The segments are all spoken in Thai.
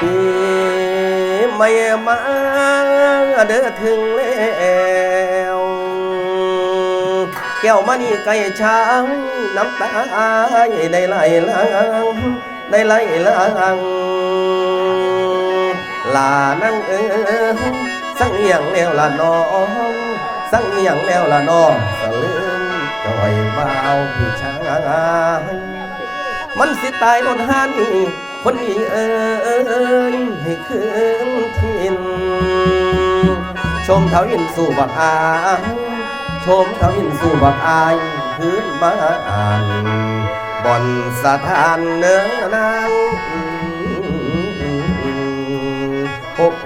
ปีไม่มาเด้อถึงแล้วแก้วมณีไก่ช้างน้ำตาได้ไหลลังได้ไหลลังลานั่งเอิงสังเอียงแล้วละน้องสังเอียงแล้วละน้องสะลืมจอยบ่าวพี่ช้างมันสิตายบนหัน คนนี้เอ้ยให้คืนทิน ชมเท้าอินสู่บักอายชมเท้าอินสู่บักอายพื้นบ้านบ่อนสถานเนื้อนางโอ้โห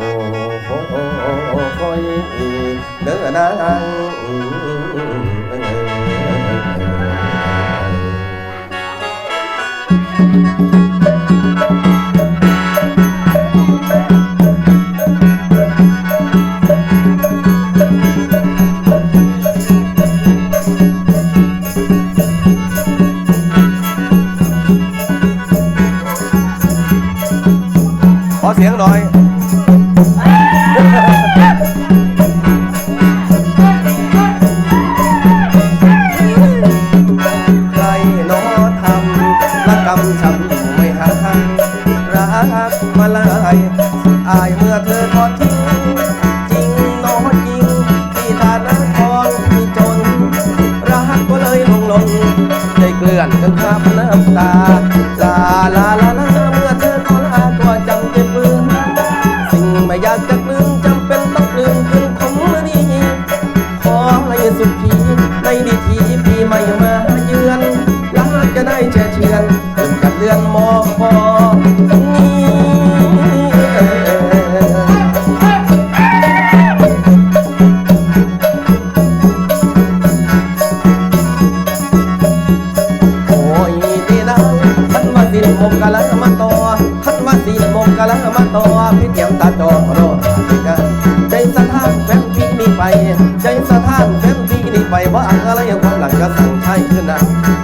โอ้โหโอ้ยเนื้อนาง ขอเสียงหน่อย ใครหนอทำละกำช้ำไม่หารักมาลายอายเมื่อเธอทอดทิ้งจริงหนอจริงที่ฐานะทองที่จน รักก็เลยลงหลงได้เกลื่อนจนคราบน้ำตาลาลา มงกะละมาต่อพี่เตรียมตาจอรอกันใจสะท้านแฟนพี่นี่ไปใจสะท้านแฟนพี่นี่ไปว่าอะไรอย่างความหลังจะสั่งใช้ขึ้นนะ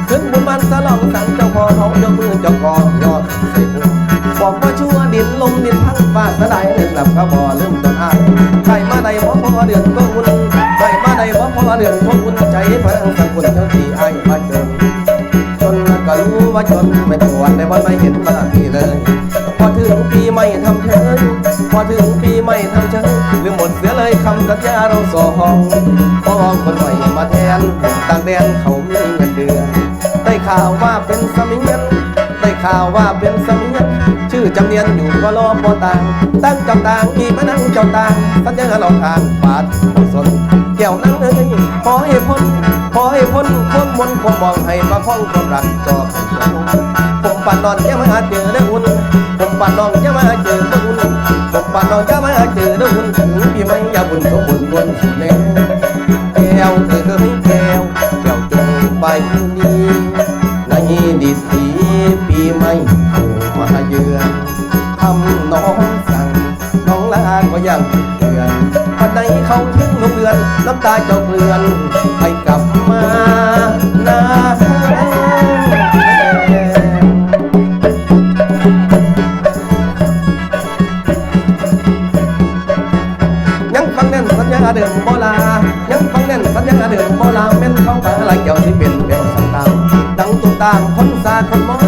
ขึ้นบุญมันสลองสั่งเจ้าพ่อท้องยกมือเจ้ากอยอดใส่หัวบอกว่าชั่วดินลมดินพังฟ้าสลายเรื่องหลับก็บ่ลืมต้นอ้ายใครมาใดบ่พอเดือนก็อุ่นใครมาใดบ่พอเดือนก็อุ่นใจพลังสังกุลเจ้าที่อ้ายมาเกินจนก็รู้ว่าจนไม่ตรวจในวันไม่เห็นมาพี่เลย พอถึงปีใหม่ทำเชิญพอถึงปีใหม่ทำเชิญลืมหมดเสียเลยคำสัญญาเราสองพองคนใหม่มาแทนต่างแดนเขามีเงินเดือนได้ข่าวว่าเป็นสมิงได้ข่าวว่าเป็นสมิงชื่อจำเนียนอยู่ก็รอปอต่างตั้งจำต่างอีกมานั่งจำต่างสัญญาเราทางบาทผู้สน แก้วนั่งเอ้ยขอให้พ้นขอให้พ้นความนต์ความองให้มาคล้องความรักจอบผมปานนอนจะมาเจอได้อุ่นผมปานนอนจะมาเจอได้อุ่นผมปานนอนจะมาเจอได้อุ่นถึงปีไม่ยาบุญสมบุญล้วนสุดแน่แก้วเธอเคยแก้วแก้วจงไปนี้ในดีทีปีใหม่เข้ามาเยือนทำน้องสั่งน้องลาก็ยัง เตือนพันใดเขาถึงนกเดือน น้ำตาเจ้าเกลือนให้กลับมานายังฟังแน่นสัญญาเดิมโบลายังฟังแน่นสัญญาเดิมโบลาแม่นเขามาลายเกี่ยวที่เป็นเบลสังตามดังตุ้มตามคนสาคนมอง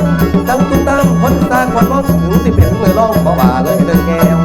ดังตุ้มตามคนสาคนมองถึงที่เป็นมือร้องบ่ว่าเลยเดินแก้ว